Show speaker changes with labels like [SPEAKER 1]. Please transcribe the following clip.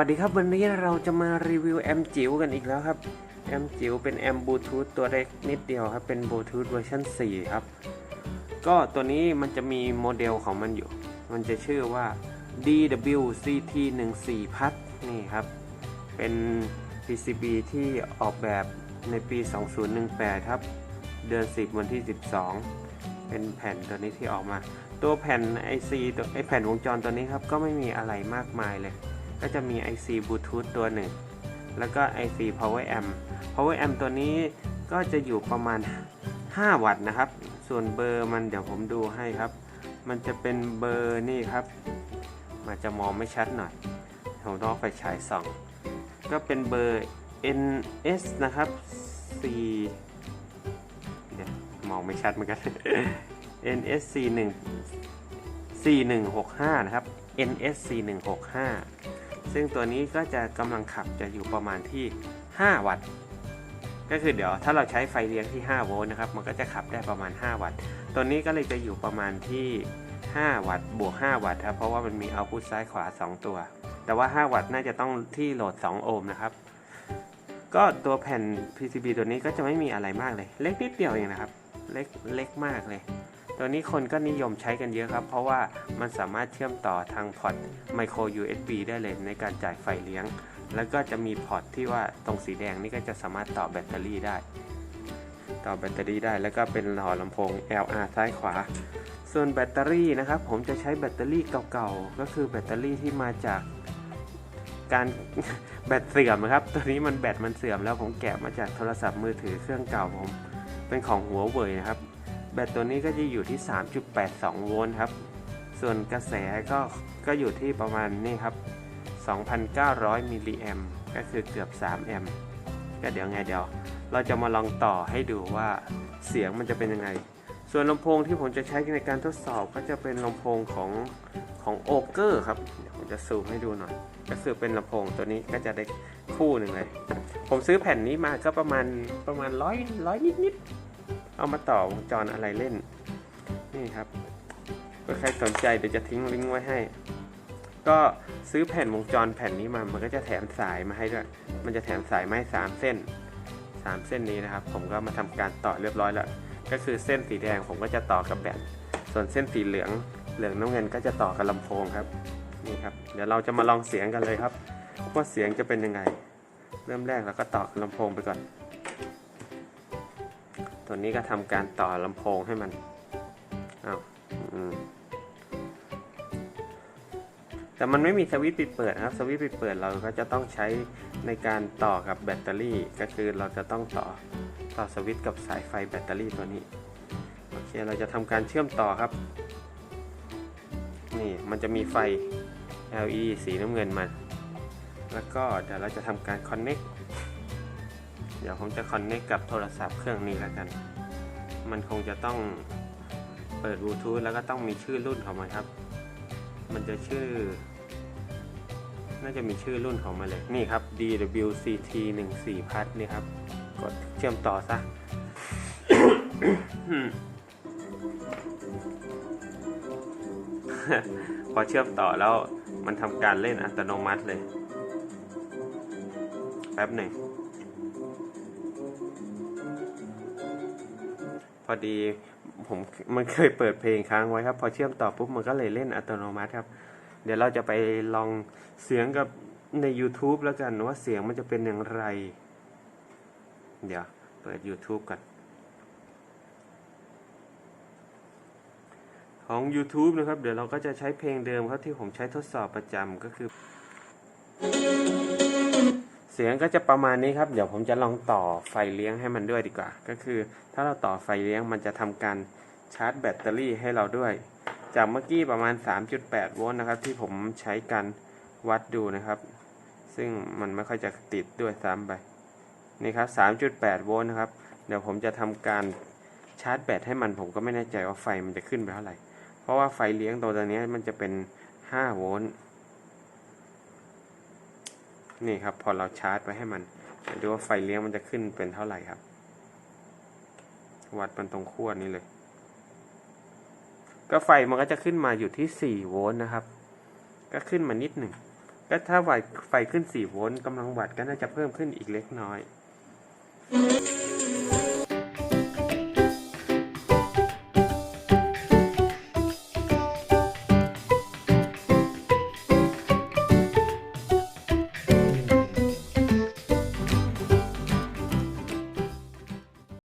[SPEAKER 1] ัสดีครับวันนี้เราจะมารีวิวแอมจิ๋วกันอีกแล้วครับแอมจิ๋วเป็นแอมบลูทูธตัวเล็กนิดเดียวครับ เป็นบลูทูธเวอร์ชัน4 ครับ ก็ตัวนี้มันจะมีโมเดลของมันอยู่ มันจะชื่อว่า DWCT14 พัดนี่ครับ เป็น PCB ที่ออกแบบในปี 2018 ครับ เดือน 10 วันที่ 12 เป็นแผ่นตัวนี้ที่ออกมา ตัวแผ่น IC ตัวไอแผ่นวงจรตัวนี้ครับ ก็ไม่มีอะไรมากมายเลย ก็จะมี IC Bluetooth ตัวหนึ่ง แล้วก็ IC Power Amp Power Amp ตัวนี้ก็จะอยู่ประมาณ 5 วัตต์นะครับ ส่วนเบอร์มันเดี๋ยวผมดูให้ครับ มันจะเป็นเบอร์นี่ครับ มันจะมองไม่ชัดหน่อย ผมต้องเอาไปฉายส่อง ก็เป็นเบอร์ NS นะครับ 4เดี๋ยวมองไม่ชัดเหมือนกัน NS 41 4165 นะครับ NS 4165 ซึ่งตัวนี้ก็จะกำลังขับจะอยู่ประมาณที่ 5 วัตต์ ก็คือเดี๋ยวถ้าเราใช้ไฟเลี้ยงที่ 5 โวลต์นะครับ มันก็จะขับได้ประมาณ 5 วัตต์ ตัวนี้ก็เลยจะอยู่ประมาณที่ 5 วัตต์บวก 5 วัตต์ครับ เพราะว่ามันมีเอาพุทซ้ายขวา 2 ตัว แต่ว่า 5 วัตต์น่าจะต้องที่โหลด 2 โอห์มนะครับ ก็ตัวแผ่น PCB ตัวนี้ก็จะไม่มีอะไรมากเลย เล็กนิดเดียวเองนะครับ เล็กเล็กมากเลย ตัวนี้คนก็นิยมใช้กันเยอะครับ เพราะว่ามันสามารถเชื่อมต่อทางพอร์ต micro USB ได้เลยในการจ่ายไฟเลี้ยง แล้วก็จะมีพอร์ตที่ว่าตรงสีแดงนี่ก็จะสามารถต่อแบตเตอรี่ได้ ต่อแบตเตอรี่ได้แล้วก็เป็นหล่อลำโพง LR ซ้ายขวา ส่วนแบตเตอรี่นะครับผมจะใช้แบตเตอรี่เก่าๆ ก็คือแบตเตอรี่ที่มาจากการแบตเสื่อมนะครับ ตัวนี้มันแบตมันเสื่อมแล้วผมแกะมาจากโทรศัพท์มือถือเครื่องเก่าผม เป็นของหัวเว่ยนะครับ แบตตัวนี้ก็จะอยู่ที่ 3.82 โวลต์ครับ ส่วนกระแสก็ก็อยู่ที่ประมาณนี่ครับ 2,900 มิลลิแอมก็คือเกือบ 3 แอมก็เดี๋ยวไงเดี๋ยว เราจะมาลองต่อให้ดูว่าเสียงมันจะเป็นยังไง ส่วนลำโพงที่ผมจะใช้ในการทดสอบก็จะเป็นลำโพงของของโอเกอร์ครับผมจะซูมให้ดูหน่อย ก็คือเป็นลำโพงตัวนี้ก็จะได้คู่หนึ่งเลย ผมซื้อแผ่นนี้มาก็ประมาณประมาณร้อยร้อยนิดๆ เอามาต่อวงจรอะไรเล่น นี่ครับใครสนใจเดี๋ยวจะทิ้งลิงก์ไว้ให้ ก็ซื้อแผ่นวงจรแผ่นนี้มา มันก็จะแถมสายมาให้ด้วย มันจะแถมสายไม้สามเส้นสามเส้นนี้นะครับ ผมก็มาทำการต่อเรียบร้อยแล้ว ก็คือเส้นสีแดงผมก็จะต่อกับแบตส่วนเส้นสีเหลือง เหลืองน้ำเงินก็จะต่อกับลำโพงครับ นี่ครับ เดี๋ยวเราจะมาลองเสียงกันเลยครับว่าเสียงจะเป็นยังไง เริ่มแรกเราก็ต่อกับลำโพงไปก่อน ตัวนี้ก็ทำการต่อลำโพงให้มันอ้าวอืมแต่มันไม่มีสวิตช์ปิดเปิดนะครับ สวิตช์ปิดเปิดเราก็จะต้องใช้ในการต่อกับแบตเตอรี่ ก็คือเราจะต้องต่อต่อสวิตช์กับสายไฟแบตเตอรี่ตัวนี้ โอเค เราจะทำการเชื่อมต่อครับ นี่ มันจะมีไฟ LED สีน้ำเงินมันแล้วก็เดี๋ยวเราจะทำการ connect เดี๋ยวผมจะ connect กับโทรศัพท์เครื่องนี้แล้วกัน มันคงจะต้องเปิดบลูทูธแล้วก็ต้องมีชื่อรุ่นของมันครับ มันจะชื่อ น่าจะมีชื่อรุ่นของมันเลย นี่ครับ DWCT 1 4พัดนี่ครับ กดเชื่อมต่อซะ พอเชื่อมต่อแล้วมันทำการเล่นอัตโนมัติเลย แป๊บหนึ่ง อดีผมมันเคยเปิดเพลงค้างไว้ครับ พอเชื่อมต่อปุ๊บมันก็เลยเล่นอัตโนมัติครับ เดี๋ยวเราจะไปลองเสียงกับใน YouTube แล้วกันว่าเสียงมันจะเป็นอย่างไร เดี๋ยวเปิด YouTube ก่อนของ YouTube นะครับ เดี๋ยวเราก็จะใช้เพลงเดิมครับที่ผมใช้ทดสอบประจำก็คือ สียงก็จะประมาณนี้ครับ เดี๋ยวผมจะลองต่อไฟเลี้ยงให้มันด้วยดีกว่า ก็คือ ถ้าเราต่อไฟเลี้ยงมันจะทำการชาร์จแบตเตอรี่ให้เราด้วย จากเมื่อกี้ประมาณ 3.8 โวลต์นะครับ ที่ผมใช้การวัดดูนะครับ ซึ่งมันไม่ค่อยจะติดด้วยซ้ำไป นี่ครับ 3.8 โวลต์นะครับ เดี๋ยวผมจะทำการชาร์จแบตให้มันผมก็ไม่แน่ใจว่าไฟมันจะขึ้นไปเท่าไหร่ เพราะว่าไฟเลี้ยงตัวนี้มันจะเป็น 5 โวลต์ นี่ครับ พอเราชาร์จไปให้มันดูว่าไฟเลี้ยงมันจะขึ้นเป็นเท่าไหร่ครับ วัดมันตรงขั้วนี้เลย ก็ไฟมันก็จะขึ้นมาอยู่ที่ 4 โวลต์นะครับ ก็ขึ้นมานิดหนึ่งก็ถ้าไฟไฟขึ้น 4 โวลต์กำลังวัดก็น่าจะเพิ่มขึ้นอีกเล็กน้อย